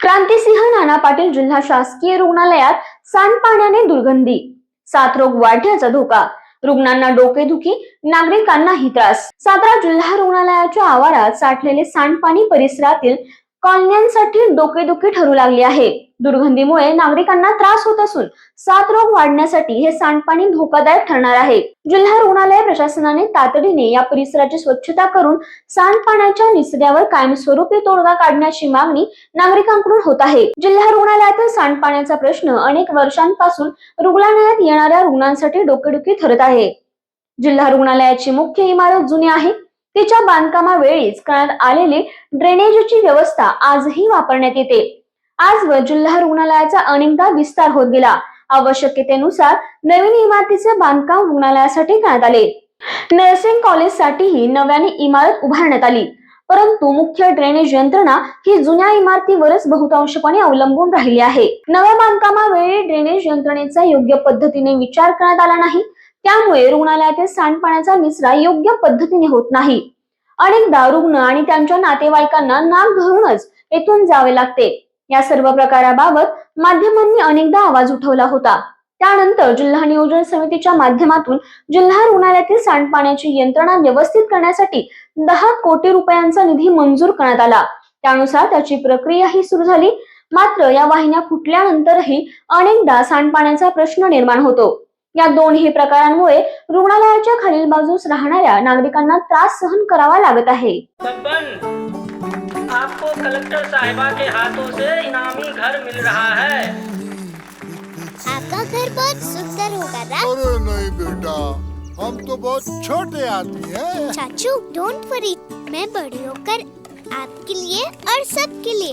क्रांतिसिंह नाना पाटील जिल्हा शासकीय रुग्णालयात सांडपाण्याने दुर्गंधी. साथरोग वाढण्याचा धोका. रुग्णांना डोकेदुखी नागरिकांनाही त्रास. सातारा जिल्हा रुग्णालयाच्या आवारात साठलेले सांडपाणी परिसरातील कॉलन्यांसाठी डोकेदुखी ठरू लागली आहे. दुर्गंधीमुळे नागरिकांना त्रास होत असून सात रोग वाढण्यासाठी हे सांडपाणी धोकादायक ठरणार आहे. जिल्हा रुग्णालय प्रशासनाने तातडीने या परिसराची स्वच्छता करून सांडपाण्याच्या निचऱ्यावर कायमस्वरूपी तोडगा काढण्याची मागणी नागरिकांकडून होत आहे. जिल्हा रुग्णालयातील सांडपाण्याचा प्रश्न अनेक वर्षांपासून रुग्णालयात येणाऱ्या रुग्णांसाठी डोकेदुखी ठरत आहे. जिल्हा रुग्णालयाची मुख्य इमारत जुनी आहे. तिच्या बांधकामावेळीच करण्यात आलेली ड्रेनेजची व्यवस्था आजही वापरण्यात येते. आजवर जिल्हा रुग्णालयाचा अनेकदा विस्तार होत गेला. आवश्यकतेनुसार नवीन इमारतीचे बांधकाम रुग्णालयासाठी करण्यात आले. नर्सिंग कॉलेजसाठीही नव्याने इमारत उभारण्यात आली. परंतु मुख्य ड्रेनेज यंत्रणा ही जुन्या इमारतीवरच बहुतांशपणे अवलंबून राहिली आहे. नव्या बांधकामावेळी ड्रेनेज यंत्रणेचा योग्य पद्धतीने विचार करण्यात आला नाही. त्यामुळे रुग्णालयातील सांडपाण्याचा निचरा योग्य पद्धतीने होत नाही. अनेकदा रुग्ण आणि त्यांच्या नातेवाईकांना नाक धरूनच येथून जावे लागते. या सर्व प्रकाराबाबत माध्यमांनी अनेकदा आवाज उठवला होता. त्यानंतर जिल्हा नियोजन समितीच्या माध्यमातून जिल्हा रुग्णालयातील सांडपाण्याची यंत्रणा व्यवस्थित करण्यासाठी दहा कोटी रुपयांचा निधी मंजूर करण्यात आला. त्यानुसार त्याची प्रक्रियाही सुरू झाली. मात्र या वाहिन्या फुटल्यानंतरही अनेकदा सांडपाण्याचा प्रश्न निर्माण होतो. या दोन्ही प्रकारांमुळे रुग्णालयाच्या खालील बाजूस राहणाऱ्या नागरिकांना त्रास सहन करावा लागत आहे. बब्बन आपको कलेक्टर साहिबा के हाथों से इनामी घर मिल रहा है। आपका घर बहुत सुंदर होगा ना अरे नहीं बेटा हम तो बहुत छोटे आदमी हैं। चाचू डोंट वरी मैं बड़ी होकर आपके लिए और सबके लिए